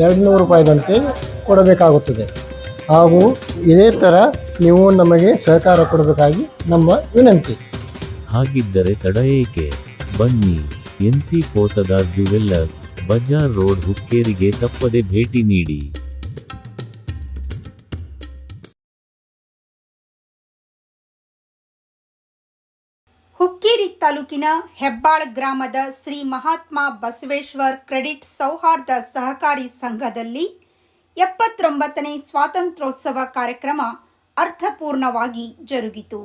ಎರಡು ನೂರು ರೂಪಾಯಿದಂತೆ ಕೊಡಬೇಕಾಗುತ್ತದೆ. ಹಾಗೂ ಇದೇ ಥರ ನೀವು ನಮಗೆ ಸಹಕಾರ ಕೊಡಬೇಕಾಗಿ ನಮ್ಮ ವಿನಂತಿ. ಹಾಗಿದ್ದರೆ ತಡ ಏಕೆ? ಬನ್ನಿ NC Potdar jewellers, bazaar road ಹುಕ್ಕೇರಿಗೆ ತಪ್ಪದೆ ಭೇಟಿ ನೀಡಿ. ಹುಕ್ಕೇರಿ ತಾಲೂಕಿನ ಹೆಬ್ಬಾಳ್ ಗ್ರಾಮದ ಶ್ರೀ ಮಹಾತ್ಮ ಬಸವೇಶ್ವರ್ ಕ್ರೆಡಿಟ್ ಸೌಹಾರ್ದ ಸಹಕಾರಿ ಸಂಘದಲ್ಲಿ ಎಪ್ಪತ್ತೊಂಬತ್ತನೇ ಸ್ವಾತಂತ್ರ್ಯೋತ್ಸವ ಕಾರ್ಯಕ್ರಮ ಅರ್ಥಪೂರ್ಣವಾಗಿ ಜರುಗಿತು.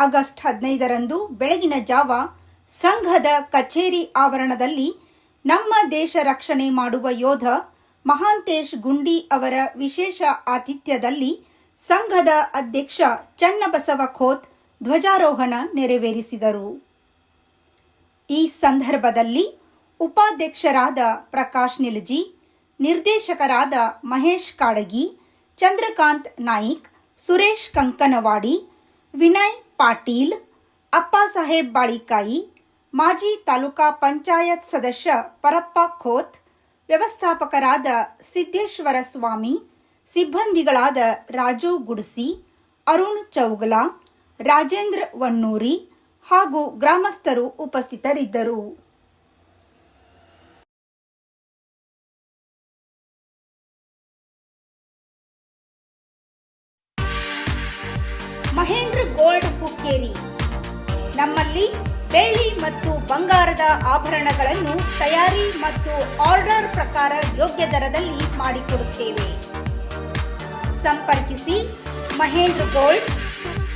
ಆಗಸ್ಟ್ ಹದಿನೈದರಂದು ಬೆಳಗಿನ ಜಾವ ಸಂಘದ ಕಚೇರಿ ಆವರಣದಲ್ಲಿ ನಮ್ಮ ದೇಶ ರಕ್ಷಣೆ ಮಾಡುವ ಯೋಧ ಮಹಾಂತೇಶ್ ಗುಂಡಿ ಅವರ ವಿಶೇಷ ಆತಿಥ್ಯದಲ್ಲಿ ಸಂಘದ ಅಧ್ಯಕ್ಷ ಚನ್ನಬಸವ ಖೋತ್ ಧ್ವಜಾರೋಹಣ ನೆರವೇರಿಸಿದರು. ಈ ಸಂದರ್ಭದಲ್ಲಿ ಉಪಾಧ್ಯಕ್ಷರಾದ ಪ್ರಕಾಶ್ ನಿಲಜಿ, ನಿರ್ದೇಶಕರಾದ ಮಹೇಶ್ ಕಾಡಗಿ, ಚಂದ್ರಕಾಂತ್ ನಾಯಿಕ್, ಸುರೇಶ್ ಕಂಕನವಾಡಿ, ವಿನಯ್ ಪಾಟೀಲ್, ಅಪ್ಪಾಸಾಹೇಬ್ ಬಾಳಿಕಾಯಿ, ಮಾಜಿ ತಾಲೂಕಾ ಪಂಚಾಯತ್ ಸದಸ್ಯ ಪರಪ್ಪ ಖೋತ್, ವ್ಯವಸ್ಥಾಪಕರಾದ ಸಿದ್ದೇಶ್ವರ ಸ್ವಾಮಿ ಸಿಬ್ಬಂದಿಗಳಾದ ರಾಜು ಗುಡ್ಸಿ, ಅರುಣ್ ಚೌಗಲಾ ರಾಜೇಂದ್ರ ವನ್ನೂರಿ ಹಾಗೂ ಗ್ರಾಮಸ್ಥರು ಉಪಸ್ಥಿತರಿದ್ದರು. ಮಹೇಂದ್ರ ಗೋಲ್ಡ್ ಹುಕ್ಕೇರಿ ನಮ್ಮಲ್ಲಿ ಬೆಳ್ಳಿ ಮತ್ತು ಬಂಗಾರದ ಆಭರಣಗಳನ್ನು ತಯಾರಿ ಮತ್ತು ಆರ್ಡರ್ ಪ್ರಕಾರ ಯೋಗ್ಯ ದರದಲ್ಲಿ ಮಾಡಿಕೊಡುತ್ತೇವೆ. ಸಂಪರ್ಕಿಸಿ ಮಹೇಂದ್ರ ಗೋಲ್ಡ್